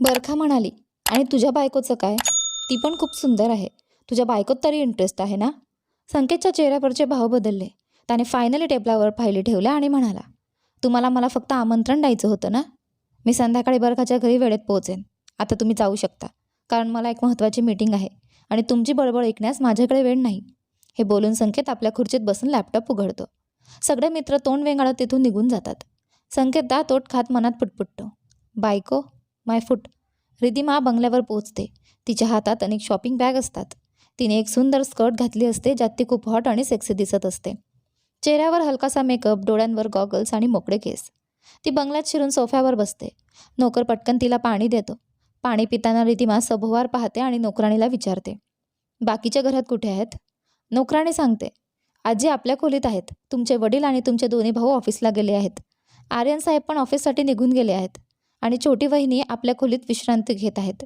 बरखा म्हणाली आणि तुझ्या बायकोचं काय? ती पण खूप सुंदर आहे. तुझ्या बायकोत तरी इंटरेस्ट आहे ना? संकेतच्या चेहऱ्यावरचे भाव बदलले. त्याने फायनली टेबलावर फायली ठेवल्या आणि म्हणाला तुम्हाला मला फक्त आमंत्रण द्यायचं होतं ना? मी संध्याकाळी बरखाच्या घरी वेळेत पोहोचेन. आता तुम्ही जाऊ शकता. कारण मला एक महत्त्वाची मीटिंग आहे आणि तुमची बळबळ ऐकण्यास माझ्याकडे वेळ नाही. हे बोलून संकेत आपल्या खुर्चीत बसून लॅपटॉप उघडतो. सगळे मित्र तोंड वेंगाळत तिथून निघून जातात. संकेत दा तोट खात मनात पुटपुटतो. बायको माय फूट. रिधिमा बंगल्यावर पोचते तिच्या हातात अनेक शॉपिंग बॅग असतात. तिने एक सुंदर स्कर्ट घातली असते ज्यात ती खूप हॉट आणि सेक्सी दिसत असते. चेहऱ्यावर हलकासा मेकअप डोळ्यांवर गॉगल्स आणि मोकळे केस. ती बंगल्यात शिरून सोफ्यावर बसते. नोकर पटकन तिला पाणी देतो. पाणी पिताना रिधिमा सभोवार पाहते आणि नोकराणीला विचारते. बाकीच्या घरात कुठे आहेत? नोकराणी सांगते. आजी आपल्या खोलीत आहेत. तुमचे वडील आणि तुमचे दोन्ही भाऊ ऑफिसला गेले आहेत. आर्यन साहेब पण ऑफिससाठी निघून गेले आहेत. आणि छोटी वहिनी आपल्या खोलीत विश्रांती घेत आहेत.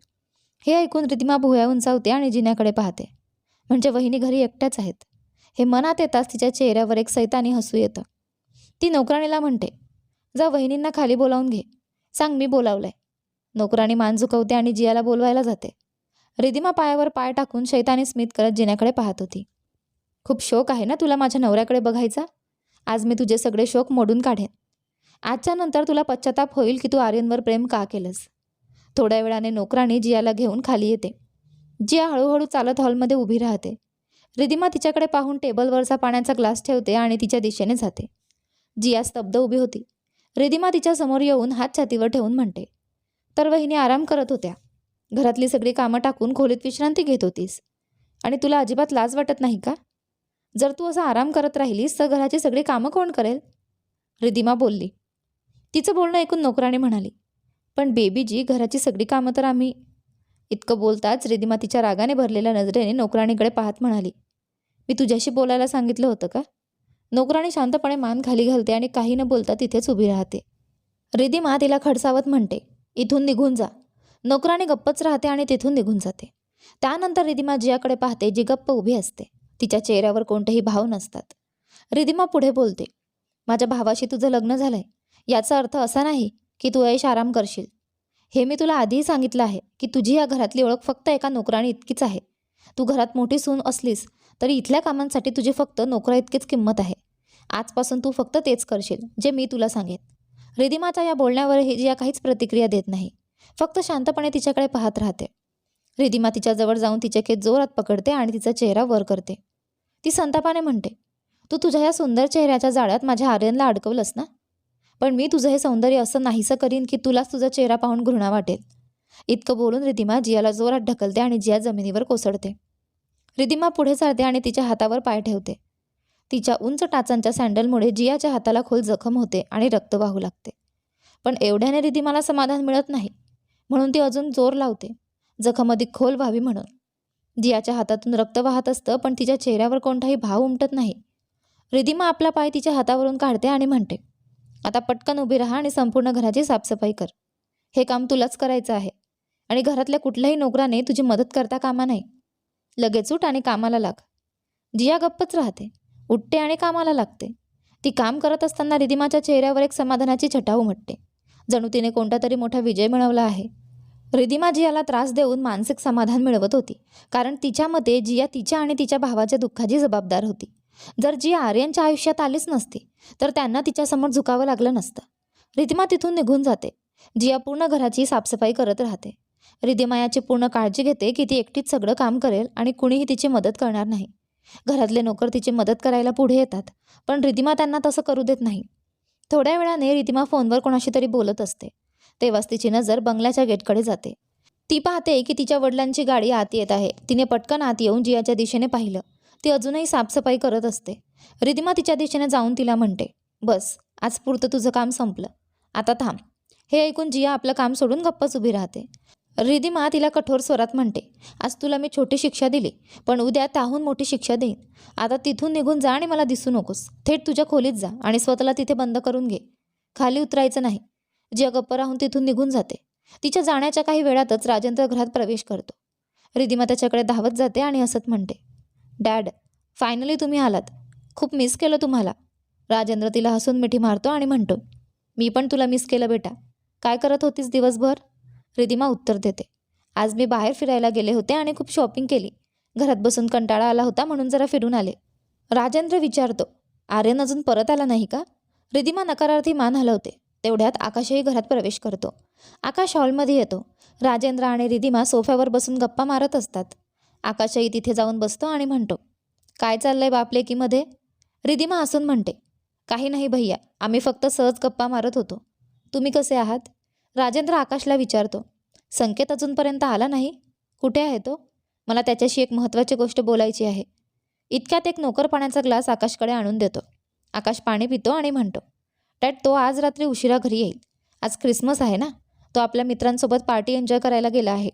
हे ऐकून रितिमा भुया उंचावते आणि जिन्याकडे पाहते. म्हणजे वहिनी घरी एकट्याच आहेत. हे मनात येताच तिच्या चेहऱ्यावर एक सैतानी हसू येतं. ती नोकराणीला म्हणते जा वहिनींना खाली बोलावून घे. सांग मी बोलावलंय. नोकराणी मान झुकवते आणि जियाला बोलवायला जाते. रिदिमा पायावर पाय टाकून शैतानी स्मित करत जिन्याकडे पाहत होती. खूप शोक आहे ना तुला माझ्या नवऱ्याकडे बघायचा? आज मी तुझे सगळे शोक मोडून काढेन. आजच्या नंतर तुला पश्चाताप होईल की तू आर्यनवर प्रेम का केलंस? थोड्या वेळाने नोकराणी जियाला घेऊन खाली येते. जिया हळूहळू चालत हॉलमध्ये उभी राहते. रिधिमा तिच्याकडे पाहून टेबलवरचा पाण्याचा ग्लास ठेवते आणि तिच्या दिशेने जाते. जिया स्तब्ध उभी होती. रिधिमा तिच्या समोर येऊन हात छातीवर ठेवून म्हणते तर वहिनी आराम करत होत्या. घरातली सगळी कामं टाकून खोलीत विश्रांती घेत होतीस. आणि तुला अजिबात लाज वाटत नाही का? जर तू असं आराम करत राहिलीस तर घराची सगळी कामं कोण करेल? रिधिमा बोलली तिचं बोलणं ऐकून नोकराने म्हणाली पण बेबीजी घराची सगळी कामं तर आम्ही. इतकं बोलताच रिधिमा तिच्या रागाने भरलेल्या नजरेने नोकराणीकडे पाहत म्हणाली मी तुझ्याशी बोलायला सांगितलं होतं का? नोकराणी शांतपणे मान खाली घालते आणि काही न बोलता तिथेच उभी राहते. रिधिमा तिला खडसावत म्हणते इथून निघून जा. नोकराणी गप्पच राहते आणि तिथून निघून जाते. त्यानंतर रिधिमा जियाकडे पाहते जी गप्प उभी असते. तिच्या चेहऱ्यावर कोणतेही भाव नसतात. रिधिमा पुढे बोलते माझ्या भावाशी तुझं लग्न झालंय. याचा अर्थ असा नाही की तू ऐश आराम करशील. हे मी तुला आधीही सांगितलं आहे की तुझी या घरातली ओळख फक्त एका नोकराणी इतकीच आहे. तू घरात मोठी सून असलीस तरी इथल्या कामांसाठी तुझी फक्त नोकरा इतकीच किंमत आहे. आजपासून तू फक्त तेच करशील जे मी तुला सांगेन. रिदिमाचा या बोलण्यावर ही जिया काहीच प्रतिक्रिया देत नाही. फक्त शांतपणे तिच्याकडे पाहत राहते. रिधिमा तिच्याजवळ जाऊन तिचे केस जोरात पकडते आणि तिचा चेहरा वर करते. ती संतापाने म्हणते तू तुझ्या या सुंदर चेहऱ्याच्या जाळ्यात माझ्या आर्यनला अडकवलंस ना? पण मी तुझं हे सौंदर्य असं नाहीसं करीन की तुलाच तुझा चेहरा पाहून घृणा वाटेल. इतकं बोलून रिधिमा जियाला जोरात ढकलते आणि जिया जमिनीवर कोसळते. रिधिमा पुढे चालते आणि तिच्या हातावर पाय ठेवते. तिच्या उंच टाचांच्या सँडलमुळे जियाच्या हाताला खोल जखम होते आणि रक्त वाहू लागते. पण एवढ्याने रिधिमाला समाधान मिळत नाही. म्हणून ती अजून जोर लावते. जखम अधिक खोल व्हावी म्हणून. जियाच्या हातातून रक्त वाहत असतं पण तिच्या चेहऱ्यावर कोणताही भाव उमटत नाही. रिधिमा आपला पाय तिच्या हातावरून काढते आणि म्हणते आता पटकन उभी राहा आणि संपूर्ण घराची साफसफाई कर. हे काम तुलाच करायचं आहे. आणि घरातल्या कुठल्याही नोकराने तुझी मदत करता कामा नाही. लगेच उठ आणि कामाला लाग. जिया गप्पच राहते. उठते आणि कामाला लागते. ती काम करत असताना रिधिमाच्या चेहऱ्यावर एक समाधानाची छटा उमटते जणू तिने कोणता तरी मोठा विजय मिळवला आहे. रिधिमा जियाला त्रास देऊन मानसिक समाधान मिळवत होती. कारण तिच्या मते जिया तिच्या आणि तिच्या भावाच्या दुःखाची जबाबदार होती. जर जी आर्यनच्या आयुष्यात आलीच नसती तर त्यांना तिच्यासमोर झुकावं लागलं नसतं. रिधिमा तिथून निघून जाते. जिया पूर्ण घराची साफसफाई करत राहते. रिधिमा याची पूर्ण काळजी घेते की ती एकटीच सगळं काम करेल आणि कुणीही तिची मदत करणार नाही. घरातले नोकर तिची मदत करायला पुढे येतात पण रिधिमा त्यांना तसं करू देत नाही. थोड्या वेळाने रिधिमा फोनवर कोणाशी तरी बोलत असते. तेव्हाच तिची नजर बंगल्याच्या गेटकडे जाते. ती पाहते की तिच्या वडिलांची गाडी आत येत आहे. तिने पटकन आत येऊन जियाच्या दिशेने पाहिलं. ती अजूनही साफसफाई करत असते. रिधिमा तिच्या दिशेने जाऊन तिला म्हणते बस आज पुरतं तुझं काम संपलं. आता थांब. हे ऐकून जिया आपलं काम सोडून गप्पच उभी राहते. रिधिमा तिला कठोर स्वरात म्हणते आज तुला मी छोटी शिक्षा दिली पण उद्या त्याहून मोठी शिक्षा देईन. आता तिथून निघून जा आणि मला दिसू नकोस. थेट तुझ्या खोलीत जा आणि स्वतःला तिथे बंद करून घे. खाली उतरायचं नाही. जिया गप्प राहून तिथून निघून जाते. तिच्या जाण्याच्या काही वेळातच राजेंद्र घरात प्रवेश करतो. रिधिमा त्याच्याकडे धावत जाते आणि असत म्हणते डॅड फायनली तुम्ही आलात. खूप मिस केलं तुम्हाला. राजेंद्र तिला हसून मिठी मारतो आणि म्हणतो मी पण तुला मिस केलं बेटा. काय करत होतीस दिवसभर? रिदिमा उत्तर देते आज मी बाहेर फिरायला गेले होते आणि खूप शॉपिंग केली. घरात बसून कंटाळा आला होता म्हणून जरा फिरून आले. राजेंद्र विचारतो आर्यन अजून परत आला नाही का? रिदिमा नकारार्थी मान हलवते तेवढ्यात आकाशही घरात प्रवेश करतो. आकाश हॉलमध्ये येतो. राजेंद्र आणि रिदिमा सोफ्यावर बसून गप्पा मारत असतात. आकाशही तिथे जाऊन बसतो आणि म्हणतो काय चाललंय बापलेकीमध्ये? रिदिमा हसून म्हणते काही नाही भैया आम्ही फक्त सहज गप्पा मारत होतो. तुम्ही कसे आहात? राजेंद्र आकाशला विचारतो संकेत अजूनपर्यंत आला नाही? कुठे आहे तो? मला त्याच्याशी एक महत्त्वाची गोष्ट बोलायची आहे. इतक्यात एक नोकर पाण्याचा ग्लास आकाशकडे आणून देतो. आकाश पाणी पितो आणि म्हणतो डॅट तो आज रात्री उशिरा घरी येईल. आज क्रिसमस आहे ना? तो आपल्या मित्रांसोबत पार्टी एन्जॉय करायला गेला आहे.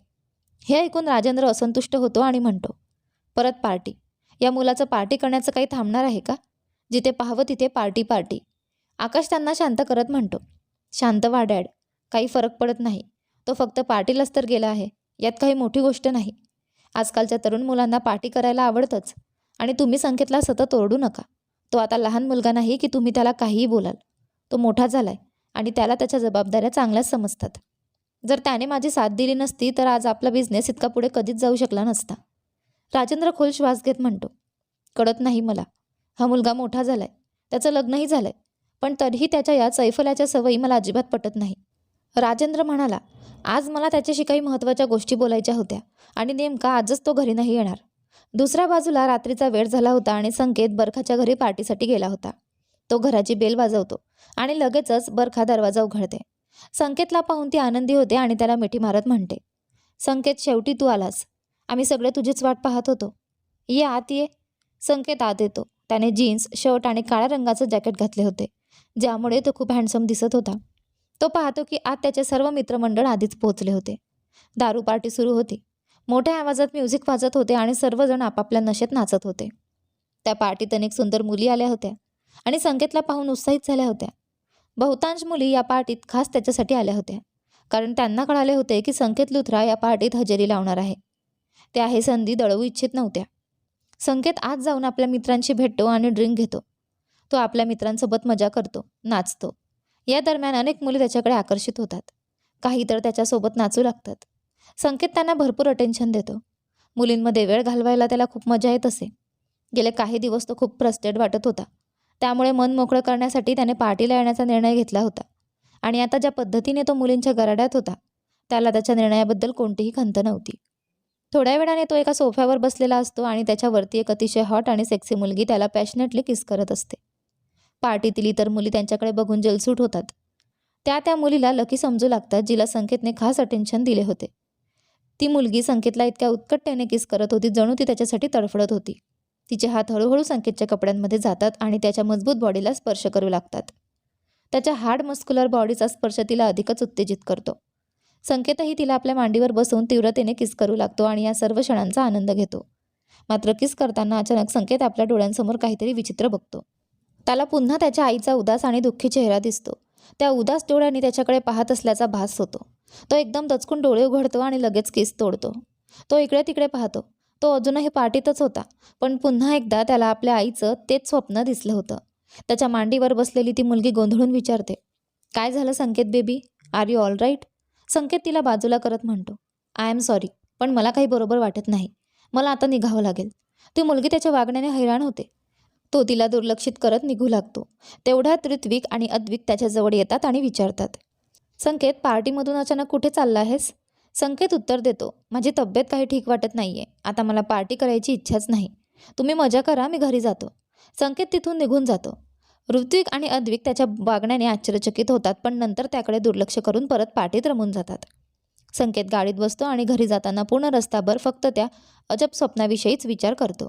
हे ऐकून राजेंद्र असंतुष्ट होतो आणि म्हणतो परत पार्टी. या मुलाचं पार्टी करण्याचं काही थांबणार आहे का? जिथे पाहावं तिथे पार्टी पार्टी. आकाश त्यांना शांत करत म्हणतो शांत व्हा डॅड. काही फरक पडत नाही. तो फक्त पार्टीलाच तर गेला आहे. यात काही मोठी गोष्ट नाही. आजकालच्या तरुण मुलांना पार्टी करायला आवडतंच. आणि तुम्ही संकेतला सतत ओरडू नका. तो आता लहान मुलगा नाही की तुम्ही त्याला काहीही बोलाल. तो मोठा झालाय आणि त्याला त्याच्या जबाबदाऱ्या चांगल्याच समजतात. जर त्याने माझी साथ दिली नसती तर आज आपला बिझनेस इतका पुढे कधीच जाऊ शकला नसता. राजेंद्र खोल श्वास घेत म्हणतो कळत नाही मला. हा मुलगा मोठा झालाय. त्याचं लग्नही झालंय. पण तरीही त्याच्या या सैफल्याच्या सवयी मला अजिबात पटत नाही. राजेंद्र म्हणाला आज मला त्याच्याशी काही महत्त्वाच्या गोष्टी बोलायच्या होत्या आणि नेमका आजच तो घरी नाही येणार. दुसऱ्या बाजूला रात्रीचा वेळ झाला होता आणि संकेत बरखाच्या घरी पार्टीसाठी गेला होता. तो घराची बेल वाजवतो आणि लगेचच बरखा दरवाजा उघडते. संकेतला पाहून ती आनंदी होते आणि त्याला मिठी मारत म्हणते संकेत शेवटी तू आलास. आम्ही सगळे तुझीच वाट पाहत होतो. ये आत ये. संकेत आत येतो. त्याने जीन्स शर्ट आणि काळ्या रंगाचं जॅकेट घातले होते ज्यामुळे तो खूप हँडसम दिसत होता. तो पाहतो की आत त्याचे सर्व मित्रमंडळ आधीच पोहोचले होते. दारू पार्टी सुरू होती. मोठ्या आवाजात म्युझिक वाजत होते आणि सर्वजण आपापल्या नशेत नाचत होते. त्या पार्टीत अनेक सुंदर मुली आल्या होत्या आणि संकेतला पाहून उत्साहित झाल्या होत्या. बहुतांश मुली या पार्टीत खास त्याच्यासाठी आल्या होत्या. कारण त्यांना कळाले होते की संकेत लुथरा या पार्टीत हजेरी लावणार आहे. त्या हे संधी दळवू इच्छित नव्हत्या. संकेत आज जाऊन आपल्या मित्रांशी भेटतो आणि ड्रिंक घेतो. तो आपल्या मित्रांसोबत मजा करतो नाचतो. या दरम्यान अनेक मुली त्याच्याकडे आकर्षित होतात. काही तर त्याच्यासोबत नाचू लागतात. संकेत त्यांना भरपूर अटेन्शन देतो. मुलींमध्ये वेळ घालवायला त्याला खूप मजा येत असे. गेले काही दिवस तो खूप फ्रस्टेड वाटत होता. त्यामुळे मन मोकळं करण्यासाठी त्याने पार्टीला येण्याचा निर्णय घेतला होता. आणि आता ज्या पद्धतीने तो मुलींच्या गराड्यात होता त्याला त्याच्या निर्णयाबद्दल कोणतीही खंत नव्हती. थोड्या वेळाने तो एका सोफ्यावर बसलेला असतो आणि त्याच्यावरती एक अतिशय हॉट आणि सेक्सी मुलगी त्याला पॅशनेटली किस करत असते. पार्टीतील इतर मुली त्यांच्याकडे बघून जलसूट होतात. त्या त्या मुलीला लकी समजू लागतात जिला संकेतने खास अटेन्शन दिले होते. ती मुलगी संकेतला इतक्या उत्कटतेने किस करत होती जणू ती त्याच्यासाठी तडफडत होती. तिचे हात हळूहळू संकेतच्या कपड्यांमध्ये जातात आणि त्याच्या मजबूत बॉडीला स्पर्श करू लागतात. त्याच्या हार्ड मस्क्युलर बॉडीचा स्पर्श तिला अधिकच उत्तेजित करतो. संकेतही तिला आपल्या मांडीवर बसवून तीव्रतेने किस करू लागतो आणि या सर्व क्षणांचा आनंद घेतो. मात्र किस करताना अचानक संकेत आपल्या डोळ्यांसमोर काहीतरी विचित्र बघतो. त्याला पुन्हा त्याच्या आईचा उदास आणि दुःखी चेहरा दिसतो. त्या उदास डोळ्यांनी त्याच्याकडे पाहत असल्याचा भास होतो. तो एकदम दचकून डोळे उघडतो आणि लगेच केस तोडतो. तो इकडे तिकडे पाहतो. तो अजूनही पार्टीतच होता. पण पुन्हा एकदा त्याला आपल्या आईचं तेच स्वप्न दिसलं होतं. त्याच्या मांडीवर बसलेली ती मुलगी गोंधळून विचारते काय झालं Sanket baby? Are you all right Sanket तिला बाजूला करत म्हणतो आय एम सॉरी पण मला काही बरोबर वाटत नाही. मला आता निघावं लागेल. ती मुलगी त्याच्या वागण्याने हैराण होते. तो तिला दुर्लक्षित करत निघू लागतो. तेवढ्यात ऋत्विक आणि अद्विक त्याच्याजवळ येतात आणि विचारतात संकेत पार्टीमधून अचानक कुठे चालला आहेस? संकेत उत्तर देतो. माझी तब्येत काही ठीक वाटत नाही आहे आता मला पार्टी करायची इच्छाच नाही. तुम्ही मजा करा मी घरी जातो. संकेत तिथून निघून जातो. ऋत्विक आणि अद्विक त्याच्या वागण्याने आश्चर्यचकित होतात पण नंतर त्याकडे दुर्लक्ष करून परत पार्टीत रमून जातात. संकेत गाडीत बसतो आणि घरी जाताना पूर्ण रस्ताभर फक्त त्या अजब स्वप्नाविषयीच विचार करतो.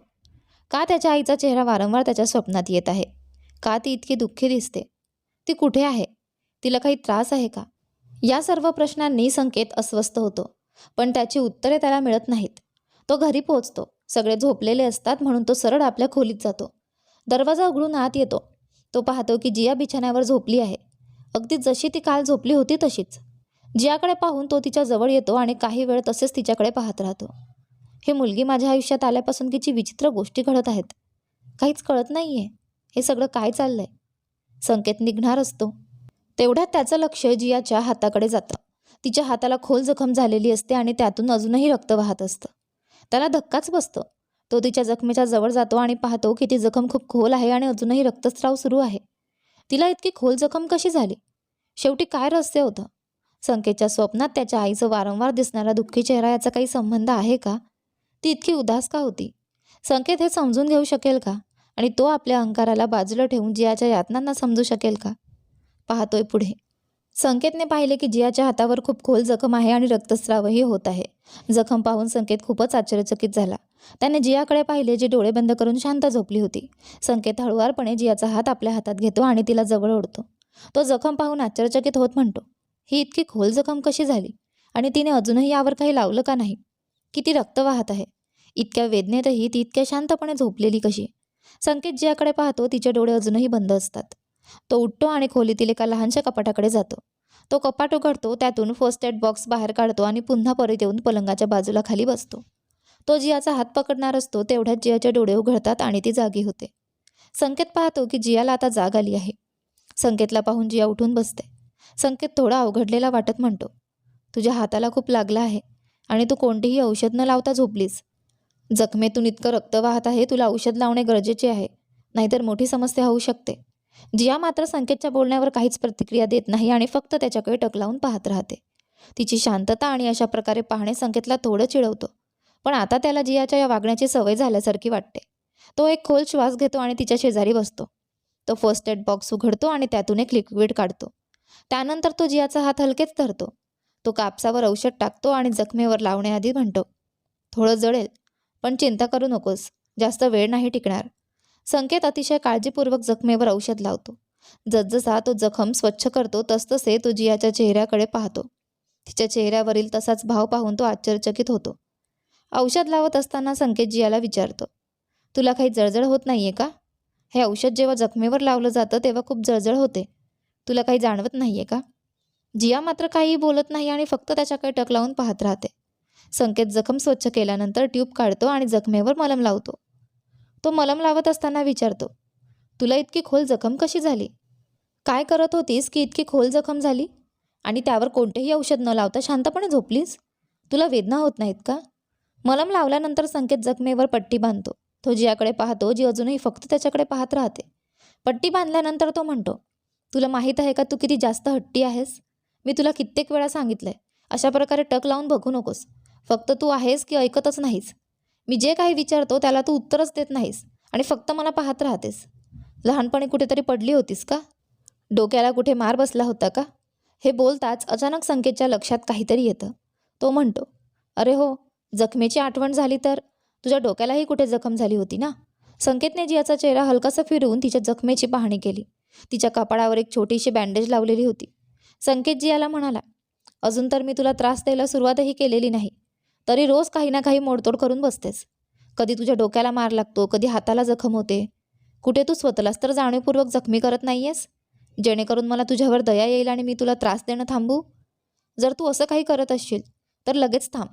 का त्याच्या आईचा चेहरा वारंवार त्याच्या स्वप्नात येत आहे? का ती इतकी दुःखी दिसते? ती कुठे आहे? तिला काही त्रास आहे का? या सर्व प्रश्नांनी संकेत अस्वस्थ होतो. पण त्याची उत्तरे त्याला मिळत नाहीत. तो घरी पोहोचतो. सगळे झोपलेले असतात म्हणून तो सरळ आपल्या खोलीत जातो. दरवाजा उघडून आत येतो. तो पाहतो की जिया बिछाण्यावर झोपली आहे. अगदी जशी ती काल झोपली होती तशीच. जियाकडे पाहून तो तिच्या जवळ येतो आणि काही वेळ तसेच तिच्याकडे पाहत राहतो. ही मुलगी माझ्या आयुष्यात आल्यापासून तिची विचित्र गोष्टी घडत आहेत. काहीच कळत नाही आहे हे सगळं काय चाललंय? संकेत निघणार असतो तेवढ्यात त्याचं लक्ष जियाच्या हाताकडे जातं. तिच्या हाताला खोल जखम झालेली असते आणि त्यातून अजूनही रक्त वाहत असतं. त्याला धक्काच बसतो. तो तिच्या जखमेच्या जवळ जातो आणि पाहतो की ती जखम खूप खोल आहे आणि अजूनही रक्तस्राव सुरू आहे. तिला इतकी खोल जखम कशी झाली? शेवटी काय रहस्य होतं? संकेतच्या स्वप्नात त्याच्या आईचं वारंवार दिसणारा दुःखी चेहरा याचा काही संबंध आहे का? ती इतकी उदास का होती? संकेत हे समजून घेऊ शकेल का? आणि तो आपल्या अहंकाराला बाजूला ठेवून जियाच्या यातनांना समजू शकेल का? पाहतोय पुढे. संकेतने पाहिले की जियाच्या हातावर खूप खोल जखम आहे आणि रक्तस्रावही होत आहे. जखम पाहून संकेत खूपच आश्चर्यचकित झाला. त्याने जियाकडे पाहिले जी डोळे बंद करून शांत झोपली होती. संकेत हळुवारपणे जियाचा हात आपल्या हातात घेतो आणि तिला जवळ ओढतो. तो जखम पाहून आश्चर्यचकित होत म्हणतो ही इतकी खोल जखम कशी झाली? आणि तिने अजूनही यावर काही लावलं का नाही? किती रक्त वाहत आहे? इतक्या वेदनेतही ती इतक्या शांतपणे झोपलेली कशी संकेत जियाकडे पाहतो तिचे डोळे अजूनही बंद असतात. तो उठतो आणि खोलीतील एका लहानशा कपाटाकडे जातो. तो कपाट उघडतो त्यातून फर्स्ट एड बॉक्स बाहेर काढतो आणि पुन्हा परत येऊन पलंगाच्या बाजूला खाली बसतो. तो जियाचा हात पकडणार असतो तेवढ्यात जियाचे डोळे उघडतात आणि ती जागी होते. संकेत पाहतो की जियाला आता जाग आली आहे. संकेतला पाहून जिया उठून बसते. संकेत थोडा अवघडलेला वाटत म्हणतो तुझ्या हाताला खूप लागला आहे आणि तू कोणतेही औषध न लावता झोपलीस. जखमेतून इतकं रक्त वाहत आहे तुला औषध लावणे गरजेचे आहे. नाहीतर मोठी समस्या होऊ शकते. जिया मात्र संकेतच्या बोलण्यावर काहीच प्रतिक्रिया देत नाही आणि फक्त त्याच्याकडे टक लावून पाहत राहते. तिची शांतता आणि अशा प्रकारे पाहणे संकेतला थोडं चिडवतो. पण आता त्याला जियाच्या या वागण्याची सवय झाल्यासारखी वाटते. तो एक खोल श्वास घेतो आणि तिच्या शेजारी बसतो. तो फर्स्ट एड बॉक्स उघडतो आणि त्यातून एक लिक्विड काढतो. त्यानंतर तो जियाचा हात हलकेच धरतो. तो कापसावर औषध टाकतो आणि जखमेवर लावण्याआधी म्हणतो थोडं जळेल पण चिंता करू नकोस जास्त वेळ नाही टिकणार. संकेत अतिशय काळजीपूर्वक जखमेवर औषध लावतो. जसजसा तो जखम स्वच्छ करतो तसतसे तो जियाच्या चेहऱ्याकडे पाहतो. तिच्या चेहऱ्यावरील तसाच भाव पाहून तो आश्चर्यचकित होतो. औषध लावत असताना संकेत जियाला विचारतो तुला काही जळजळ होत नाहीये का? हे औषध जेव्हा जखमेवर लावलं जातं तेव्हा खूप जळजळ होते. तुला काही जाणवत नाहीये का? जिया मात्र काही बोलत नाही आणि फक्त त्याच्याकडे टक लावून पाहत राहते. संकेत जखम स्वच्छ केल्यानंतर ट्यूब काढतो आणि जखमेवर मलम लावतो. तो मलम लावत असताना विचारतो तुला इतकी खोल जखम कशी झाली? काय करत होतीस की इतकी खोल जखम झाली? आणि त्यावर कोणतेही औषध न लावता शांतपणे झोपलीस? तुला वेदना होत नाहीत का? मलम लावल्यानंतर संकेत जखमेवर पट्टी बांधतो. तो जियाकडे पाहतो जी अजूनही फक्त त्याच्याकडे पाहत राहते. पट्टी बांधल्यानंतर तो म्हणतो तुला माहीत आहे का तू किती जास्त हट्टी आहेस? मी तुला कित्येक वेळा सांगितलंय अशा प्रकारे टक लावून बघू नकोस. फक्त तू आहेस की ऐकतच नाहीस. मी जे काही विचारतो त्याला तू उत्तरच देत नाहीस आणि फक्त मला पाहत राहतेस. लहानपणी कुठेतरी पडली होतीस का? डोक्याला कुठे मार बसला होता का? हे बोलताच अचानक संकेतच्या लक्षात काहीतरी येतं. तो म्हणतो अरे हो जखमेची आठवण झाली तर? तुझ्या डोक्यालाही कुठे जखम झाली होती ना? संकेतने जियाचा चेहरा हलकासा फिरवून तिच्या जखमेची पाहणी केली. तिच्या कपाळावर एक छोटीशी बँडेज लावलेली होती. संकेत जियाला म्हणाला अजून तर मी तुला त्रास द्यायला सुरुवातही केलेली नाही. तरी रोज काही ना काही मोडतोड करून बसतेस. कधी तुझ्या डोक्याला मार लागतो कधी हाताला जखम होते. कुठे तू स्वतःलाच तर जाणीवपूर्वक जखमी करत नाहीयेस? जेणेकरून मला तुझ्यावर दया येईल आणि मी तुला त्रास देणं थांबू? जर तू असं काही करत असशील तर लगेच थांब.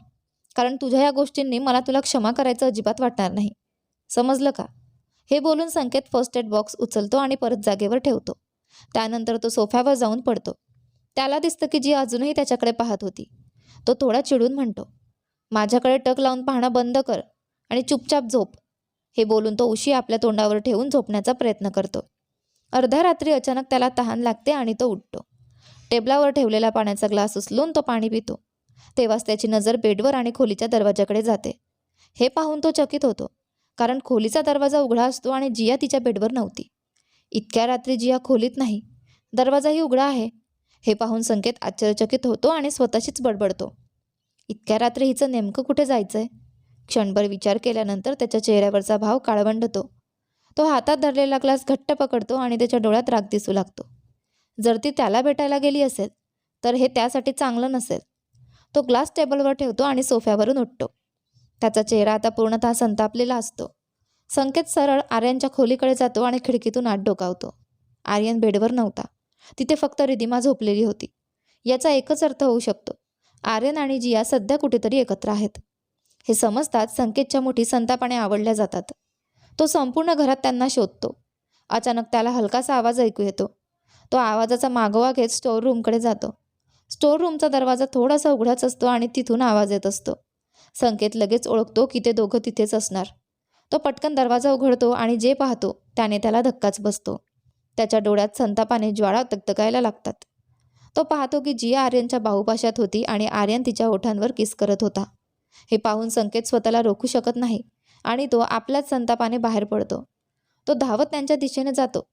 कारण तुझ्या या गोष्टींनी मला तुला क्षमा करायचं अजिबात वाटणार नाही. समजलं का? हे बोलून संकेत फर्स्ट एड बॉक्स उचलतो आणि परत जागेवर ठेवतो. त्यानंतर तो सोफ्यावर जाऊन पडतो. त्याला दिसतं की जी अजूनही त्याच्याकडे पाहत होती. तो थोडा चिडून म्हणतो माझ्याकडे टक लावून पाहणं बंद कर आणि चुपचाप झोप. हे बोलून तो उशी आपल्या तोंडावर ठेवून झोपण्याचा प्रयत्न करतो. अर्ध्या रात्री अचानक त्याला तहान लागते आणि तो उठतो. टेबलावर ठेवलेला पाण्याचा ग्लास उचलून तो पाणी पितो. तेव्हाच त्याची नजर बेडवर आणि खोलीच्या दरवाजाकडे जाते. हे पाहून तो चकित होतो कारण खोलीचा दरवाजा उघडा असतो आणि जिया तिच्या बेडवर नव्हती. इतक्या रात्री जिया खोलीत नाही. दरवाजाही उघडा आहे. हे पाहून संकेत आश्चर्यचकित होतो आणि स्वतःशीच बडबडतो. इतक्या रात्री हिचं नेमकं कुठे जायचं आहे क्षणभर विचार केल्यानंतर त्याच्या चेहऱ्यावरचा भाव काळवंडतो. तो हातात धरलेला ग्लास घट्ट पकडतो आणि त्याच्या डोळ्यात राग दिसू लागतो. जर ती त्याला भेटायला गेली असेल तर हे त्यासाठी चांगलं नसेल. तो ग्लास टेबलवर ठेवतो आणि सोफ्यावरून उठतो. त्याचा चेहरा आता पूर्णतः संतापलेला असतो. संकेत सरळ आर्यनच्या खोलीकडे जातो आणि खिडकीतून आत डोकावतो. आर्यन बेडवर नव्हता. तिथे फक्त रिदिमा झोपलेली होती. याचा एकच अर्थ होऊ शकतो. आर्यन आणि जिया सध्या कुठेतरी एकत्र आहेत. हे समजताच संकेतच्या मुठी संतापाने आवडल्या जातात. तो संपूर्ण घरात त्यांना शोधतो. अचानक त्याला हलकासा आवाज ऐकू येतो. तो आवाजाचा मागोवा घेत स्टोअर रूमकडे जातो. स्टोअर रूमचा दरवाजा थोडासा उघडाच असतो आणि तिथून आवाज येत असतो. संकेत लगेच ओळखतो की ते दोघं तिथेच असणार. तो पटकन दरवाजा उघडतो आणि जे पाहतो त्याने त्याला धक्काच बसतो. त्याच्या डोळ्यात संतापाने ज्वाळा तकतकायला लागतात. तो पाहतो की जिया आर्यनच्या बाहुपाशात होती आणि आर्यन तिच्या ओठांवर किस करत होता. हे पाहून संकेत स्वतःला रोखू शकत नाही आणि तो आपल्याच संतापाने बाहेर पडतो. तो धावत त्यांच्या दिशेने जातो.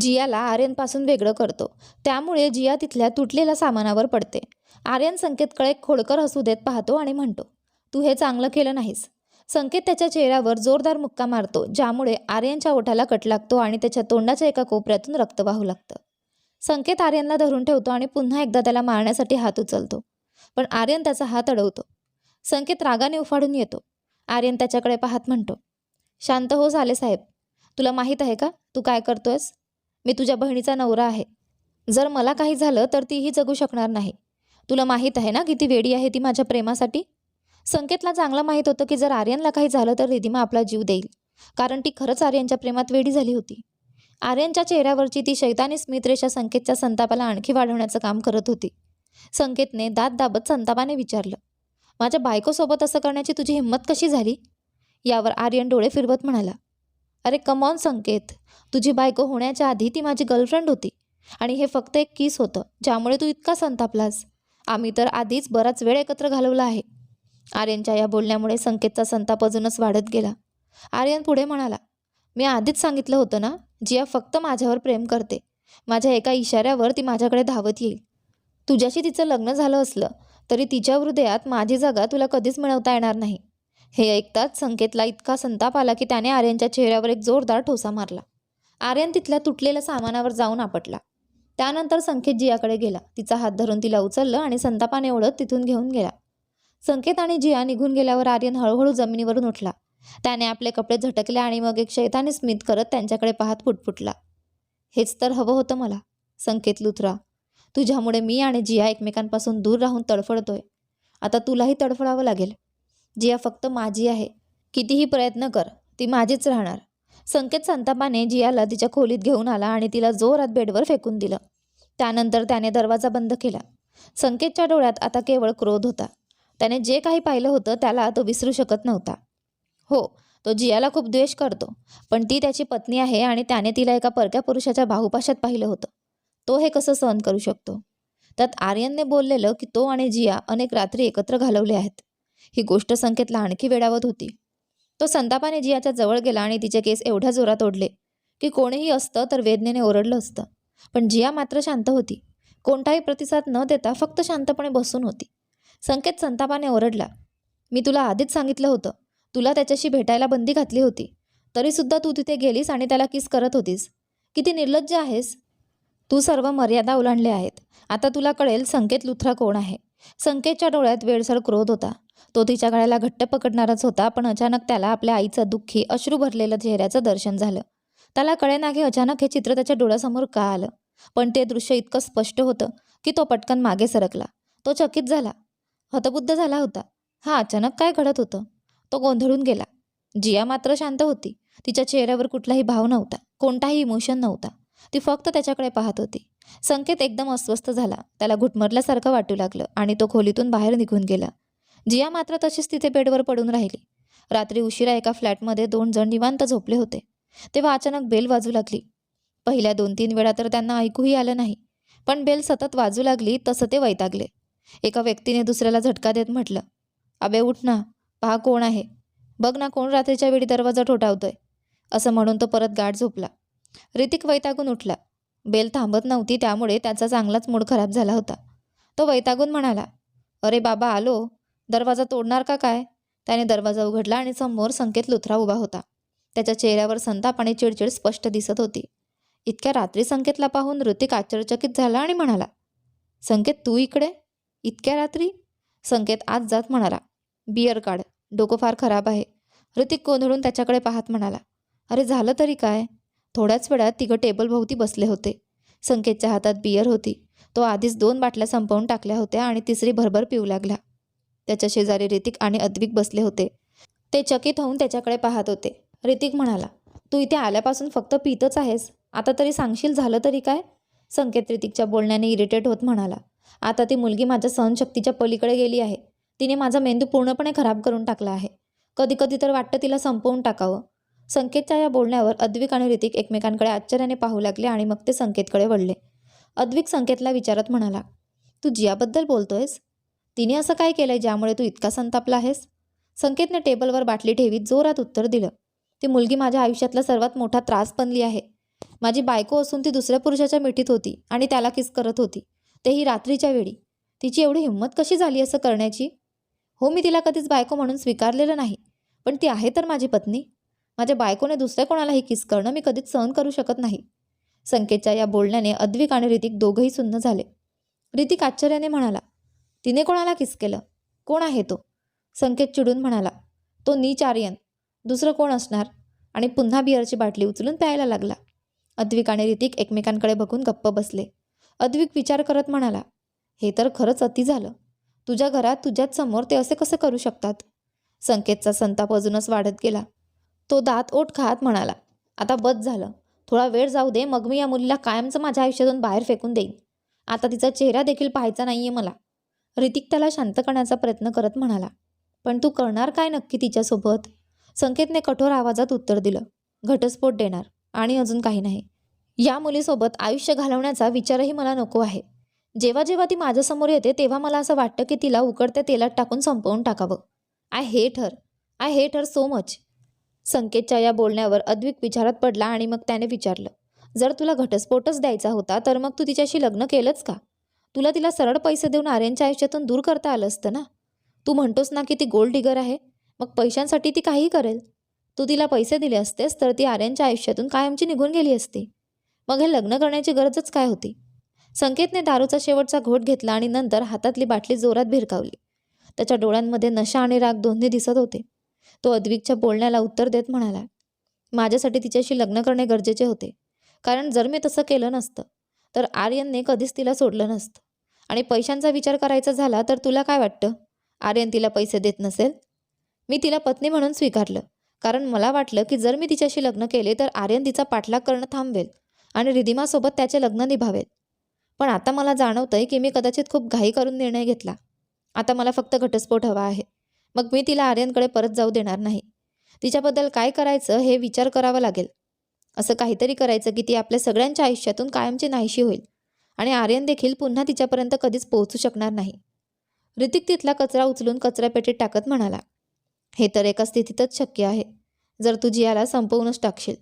जियाला आर्यनपासून वेगळं करतो. त्यामुळे जिया तिथल्या तुटलेल्या सामानावर पडते. आर्यन संकेतकडे खोडकर हसू देत पाहतो आणि म्हणतो तू हे चांगलं केलं नाहीस. संकेत त्याच्या चेहऱ्यावर जोरदार मुक्का मारतो ज्यामुळे आर्यनच्या ओठाला कट लागतो आणि त्याच्या तोंडाच्या एका कोपऱ्यातून रक्त वाहू लागतं. संकेत आर्यनला धरून ठेवतो आणि पुन्हा एकदा त्याला मारण्यासाठी हात उचलतो. पण आर्यन त्याचा हात अडवतो. संकेत रागाने उफाडून येतो. आर्यन त्याच्याकडे पाहत म्हणतो शांत हो झाले साहेब. तुला माहीत आहे का? तू काय करतोयस? मी तुझ्या बहिणीचा नवरा आहे. जर मला काही झालं तर तीही जगू शकणार नाही. तुला माहीत आहे ना किती वेडी आहे ती माझ्या प्रेमासाठी संकेतला चांगलं माहीत होतं की जर आर्यनला काही झालं तर रिधिमा आपला जीव देईल. कारण ती खरंच आर्यनच्या प्रेमात वेडी झाली होती. आर्यनच्या चेहऱ्यावरची ती शैतानी स्मितरेषा संकेतच्या संतापाला आणखी वाढवण्याचं काम करत होती. संकेतने दात दाबत संतापाने विचारलं माझ्या बायकोसोबत असं करण्याची तुझी हिंमत कशी झाली? यावर आर्यन डोळे फिरवत म्हणाला अरे कमॉन संकेत. तुझी बायको होण्याच्या आधी ती माझी गर्लफ्रेंड होती आणि हे फक्त एक किस होतं ज्यामुळे तू इतका संतापलास. आम्ही तर आधीच बराच वेळ एकत्र घालवला आहे. आर्यनच्या या बोलण्यामुळे संकेतचा संताप अजूनच वाढत गेला. आर्यन पुढे म्हणाला मी आधीच सांगितलं होतं ना जिया फक्त माझ्यावर प्रेम करते. माझ्या एका इशाऱ्यावर ती माझ्याकडे धावत येईल. तुझ्याशी तिचं लग्न झालं असलं तरी तिच्या हृदयात माझी जागा तुला कधीच मिळवता येणार नाही. हे ऐकताच संकेतला इतका संताप आला की त्याने आर्यनच्या चेहऱ्यावर एक जोरदार ठोसा मारला. आर्यन तिथल्या तुटलेल्या सामानावर जाऊन आपटला. त्यानंतर संकेत जियाकडे गेला. तिचा हात धरून तिला उचललं आणि संतापाने ओढत तिथून घेऊन गेला. संकेत आणि जिया निघून गेल्यावर आर्यन हळूहळू जमिनीवरून उठला. त्याने आपले कपडे झटकले आणि मग एक शैतानी स्मित करत त्यांच्याकडे पाहत फुटफुटला हेच तर हवं होतं मला संकेत लुथरा. तुझ्यामुळे मी आणि जिया एकमेकांपासून दूर राहून तडफडतोय. आता तुलाही तडफडावं लागेल. जिया फक्त माझी आहे. कितीही प्रयत्न कर ती माझीच राहणार. संकेत संतापाने जियाला तिच्या खोलीत घेऊन आला आणि तिला जोरात बेडवर फेकून दिलं. त्यानंतर त्याने दरवाजा बंद केला. संकेतच्या डोळ्यात आता केवळ क्रोध होता. त्याने जे काही पाहिलं होतं त्याला तो विसरू शकत नव्हता. हो तो जियाला खूप द्वेष करतो. पण ती त्याची पत्नी आहे आणि त्याने तिला एका परक्या पुरुषाच्या बाहुपाशात पाहिलं होतं. तो हे कसं सहन करू शकतो? त्यात आर्यनने बोललेलं की तो आणि जिया अनेक रात्री एकत्र घालवले आहेत. ही गोष्ट संकेतला आणखी वेडावत होती. तो संतापाने जियाच्या जवळ गेला आणि तिचे केस एवढ्या जोरात ओढले की कोणीही असतं तर वेदनेने ओरडलं असतं. पण जिया मात्र शांत होती. कोणताही प्रतिसाद न देता फक्त शांतपणे बसून होती. संकेत संतापाने ओरडला मी तुला आधीच सांगितलं होतं. तुला त्याच्याशी भेटायला बंदी घातली होती. तरीसुद्धा तू तिथे गेलीस आणि त्याला किस करत होतीस? किती निर्लज्ज आहेस? तू सर्व मर्यादा ओलांडल्या आहेत. आता तुला कळेल संकेत लुथरा कोण आहे. संकेतच्या डोळ्यात वेळसर क्रोध होता. तो तिच्या गळ्याला घट्ट पकडणारच होता पण अचानक त्याला आपल्या आईचं दुःखी अश्रू भरलेलं चेहऱ्याचं दर्शन झालं. त्याला कळेना की अचानक हे चित्र त्याच्या डोळ्यासमोर का आलं. पण ते दृश्य इतकं स्पष्ट होतं की तो पटकन मागे सरकला. तो चकित झाला. हतबुद्ध झाला होता. हा अचानक काय घडत होतं? तो गोंधळून गेला. जिया मात्र शांत होती. तिच्या चेहऱ्यावर कुठलाही भाव नव्हता. कोणताही इमोशन नव्हता. ती फक्त त्याच्याकडे पाहत होती. संकेत एकदम अस्वस्थ झाला. त्याला घुटमरल्यासारखं वाटू लागलं आणि तो खोलीतून बाहेर निघून गेला. जिया मात्र तशीच तिथे बेडवर पडून राहिली. रात्री उशिरा एका फ्लॅटमध्ये दोन जण निवांत झोपले होते. तेव्हा अचानक बेल वाजू लागली. पहिल्या दोन तीन वेळा तर त्यांना ऐकूही आलं नाही. पण बेल सतत वाजू लागली तसं ते वैतागले. एका व्यक्तीने दुसऱ्याला झटका देत म्हटलं अबे उठ ना. पहा कोण आहे. बघ ना कोण रात्रीच्या वेळी दरवाजा ठोठावतोय. असं म्हणून तो परत गाठ झोपला. ऋतिक वैतागून उठला. बेल थांबत नव्हती त्यामुळे त्याचा चांगलाच मूड खराब झाला होता. तो वैतागून म्हणाला अरे बाबा आलो. दरवाजा तोडणार का काय? त्याने दरवाजा उघडला आणि समोर संकेत लुथरा उभा होता. त्याच्या चेहऱ्यावर संताप आणि चिडचिड स्पष्ट दिसत होती. इतक्या रात्री संकेतला पाहून ऋतिक आश्चर्यचकित झाला आणि म्हणाला संकेत तू इकडे? इतक्या रात्री? संकेत आज जात म्हणाला बियर काढ. डोकं फार खराब आहे. ऋतिक गोंधळून त्याच्याकडे पाहत म्हणाला अरे झालं तरी काय? थोड्याच वेळात तिघं टेबलभोवती बसले होते. संकेतच्या हातात बियर होती. तो आधीच दोन बाटल्या संपवून टाकल्या होत्या आणि तिसरी भरभर पिऊ लागला. त्याच्या शेजारी ऋतिक आणि अद्विक बसले होते. ते चकित होऊन त्याच्याकडे पाहत होते. ऋतिक म्हणाला तू इथे आल्यापासून फक्त पितच आहेस. आता तरी सांगशील झालं तरी काय? संकेत ऋतिकच्या बोलण्याने इरिटेट होत म्हणाला आता ती मुलगी माझ्या सहनशक्तीच्या पलीकडे गेली आहे. तिने माझा मेंदू पूर्णपणे खराब करून टाकला आहे. कधी कधी तर वाटतं तिला संपवून टाकावं. संकेतच्या या बोलण्यावर अद्विक आणि ऋतिक एकमेकांकडे आश्चर्याने पाहू लागले आणि मग ते संकेतकडे वळले. अद्विक संकेतला विचारत म्हणाला तू जियाबद्दल बोलतोयस? तिने असं काय केलंय ज्यामुळे तू इतका संतापला आहेस? संकेतने टेबलवर बाटली ठेवीत जोरात उत्तर दिलं ती मुलगी माझ्या आयुष्यातला सर्वात मोठा त्रास बनली आहे. माझी बायको असून ती दुसऱ्या पुरुषाच्या मिठीत होती आणि त्याला किस करत होती. तेही रात्रीच्या वेळी. तिची एवढी हिंमत कशी झाली असं करण्याची? हो मी तिला कधीच बायको म्हणून स्वीकारलेलं नाही. पण ती आहे तर माझी पत्नी. माझ्या बायकोने दुसऱ्या कोणालाही किस करणं मी कधीच सहन करू शकत नाही. संकेतच्या या बोलण्याने अद्विक आणि ऋतिक दोघंही सुन्न झाले. ऋतिक आश्चर्याने म्हणाला तिने कोणाला किस केलं? कोण आहे तो? संकेत चिडून म्हणाला तो नीच आर्यन. दुसरं कोण असणार? आणि पुन्हा बिअरची बाटली उचलून प्यायला लागला. अद्विक आणि ऋतिक एकमेकांकडे बघून गप्प बसले. अद्विक विचार करत म्हणाला हे तर खरंच अति झालं. तुझ्या घरात तुझ्याच समोर ते असे कसे करू शकतात? संकेतचा संताप अजूनच वाढत गेला. तो दात ओठ खात म्हणाला आता बस झालं. थोडा वेळ जाऊ दे मग मी या मुलीला कायमचं माझ्या आयुष्यातून बाहेर फेकून देईन. आता तिचा चेहरा देखील पाहायचा नाहीये मला. ऋतिक त्याला शांत करण्याचा प्रयत्न करत म्हणाला पण तू करणार काय नक्की तिच्यासोबत? संकेतने कठोर आवाजात उत्तर दिलं घटस्फोट देणार आणि अजून काही नाही. या मुलीसोबत आयुष्य घालवण्याचा विचारही मला नको आहे. जेव्हा जेव्हा ती माझ्यासमोर येते तेव्हा मला असं वाटतं की तिला उकडत्या तेलात टाकून संपवून टाकावं. I hate her. I hate her so much. संकेतच्या या बोलण्यावर अद्विक विचारात पडला आणि मग त्याने विचारलं जर तुला घटस्फोटच द्यायचा होता तर मग तू तिच्याशी लग्न केलंच का? तुला तिला सरळ पैसे देऊन आर्यनच्या आयुष्यातून दूर करता आलं असतं ना? तू म्हणतोस ना की ती गोल्ड डिगर आहे. मग पैशांसाठी ती काहीही करेल. तू तिला पैसे दिले असतेस तर ती आर्यनच्या आयुष्यातून कायमची निघून गेली असती. मग हे लग्न करण्याची गरजच काय होती? संकेतने दारूचा शेवटचा घोट घेतला आणि नंतर हातातली बाटली जोरात भिरकावली. त्याच्या डोळ्यांमध्ये नशा आणि राग दोन्ही दिसत होते. तो अद्विकच्या बोलण्याला उत्तर देत म्हणाला माझ्यासाठी तिच्याशी लग्न करणे गरजेचे होते. कारण जर मी तसं केलं नसतं तर आर्यनने कधीच तिला सोडलं नसतं. आणि पैशांचा विचार करायचा झाला तर तुला काय वाटतं? आर्यन तिला पैसे देत नसेल? मी तिला पत्नी म्हणून स्वीकारलं कारण मला वाटलं की जर मी तिच्याशी लग्न केले तर आर्यन तिचा पाठलाग करणं थांबवेल आणि रिधिमासोबत त्याचे लग्न निभावेल. पण आता मला जाणवतंय की मी कदाचित खूप घाई करून निर्णय घेतला. आता मला फक्त घटस्फोट हवा आहे. मग मी तिला आर्यनकडे परत जाऊ देणार नाही. तिच्याबद्दल काय करायचं हे विचार करावा लागेल. असं काहीतरी करायचं की ती आपल्या सगळ्यांच्या आयुष्यातून कायमची नाहीशी होईल. आणि आर्यन देखील पुन्हा तिच्यापर्यंत कधीच पोहोचू शकणार नाही. ऋतिक तिथला कचरा उचलून कचरापेटीत टाकत म्हणाला हे तर एका स्थितीतच शक्य आहे. जर तू जियाला संपवूनच टाकशील.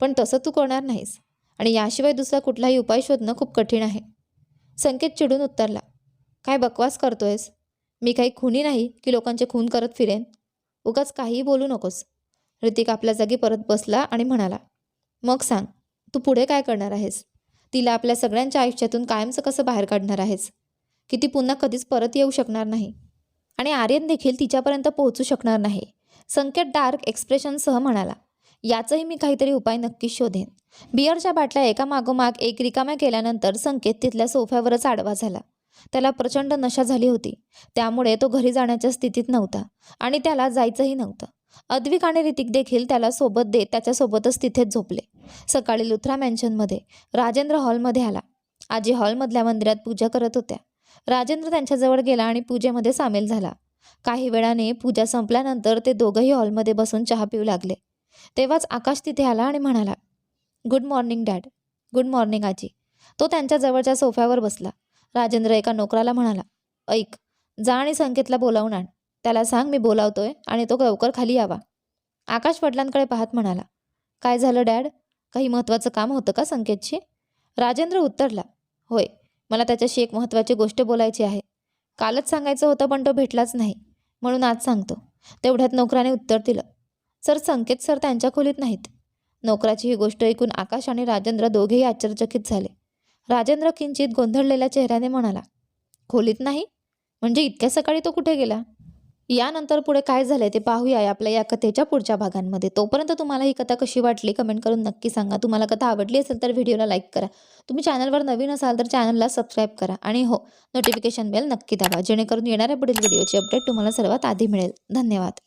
पण तसं तू करणार नाहीस. आणि याशिवाय दुसरा कुठलाही उपाय शोधणं खूप कठीण आहे. संकेत चिडून उत्तरला काय बकवास करतोयस? मी काही खुनी नाही की लोकांचे खून करत फिरेन? उगाच काहीही बोलू नकोस. ऋतिक आपल्या जागी परत बसला आणि म्हणाला मग सांग तू पुढे काय करणार आहेस? तिला आपल्या सगळ्यांच्या आयुष्यातून कायमचं कसं बाहेर काढणार आहेस? की ती पुन्हा कधीच परत येऊ शकणार नाही? आणि आर्यन देखील तिच्यापर्यंत पोहोचू शकणार नाही. संकेत डार्क एक्सप्रेशनसह म्हणाला याचंही मी काहीतरी उपाय नक्कीच शोधेन. बियरच्या बाटल्या एका मागोमाग एक रिकाम्या केल्यानंतर संकेत तिथल्या सोफ्यावरच आडवा झाला. त्याला प्रचंड नशा झाली होती. त्यामुळे तो घरी जाण्याच्या स्थितीत नव्हता आणि त्याला जायचंही नव्हतं. अद्विक आणि ऋतिक देखील त्याला सोबत देत त्याच्यासोबतच तिथेच झोपले. सकाळी लुथरा मॅन्शनमध्ये राजेंद्र हॉलमध्ये आला. आजी हॉलमधल्या मंदिरात पूजा करत होत्या. राजेंद्र त्यांच्याजवळ गेला आणि पूजेमध्ये सामील झाला. काही वेळाने पूजा संपल्यानंतर ते दोघंही हॉलमध्ये बसून चहा पिऊ लागले. तेव्हाच आकाश तिथे आला आणि म्हणाला good morning dad. Good morning आजी. तो त्यांच्या जवळच्या सोफ्यावर बसला. राजेंद्र एका नोकराला म्हणाला ऐक जा आणि संकेतला बोलावून आण. त्याला सांग मी बोलावतोय आणि तो लवकर खाली यावा. आकाश वडिलांकडे पाहत म्हणाला काय झालं डॅड? काही महत्त्वाचं काम होतं का संकेतशी? राजेंद्र उत्तरला होय मला त्याच्याशी एक महत्त्वाची गोष्ट बोलायची आहे. कालच सांगायचं होतं पण तो भेटलाच नाही. म्हणून आज सांगतो. तेवढ्यात नोकराने उत्तर दिलं सर संकेत सर त्यांच्या खोलीत नाहीत. नोकराची ही गोष्ट ऐकून आकाश आणि राजेंद्र दोघेही आश्चर्यचकित झाले. राजेंद्र किंचित गोंधळलेल्या चेहऱ्याने म्हणाला खोलीत नाही? म्हणजे इतक्या सकाळी तो कुठे गेला? यानंतर पुढे काय झालंय ते पाहूया आपल्या या कथेच्या पुढच्या भागांमध्ये. तोपर्यंत तुम्हाला ही कथा कशी वाटली कमेंट करून नक्की सांगा. तुम्हाला कथा आवडली असेल तर व्हिडिओला लाईक करा. तुम्ही चॅनलवर नवीन असाल तर चॅनलला सबस्क्राईब करा. आणि हो नोटिफिकेशन बेल नक्की दाबा जेणेकरून येणाऱ्या पुढील व्हिडिओची अपडेट तुम्हाला सर्वात आधी मिळेल. धन्यवाद.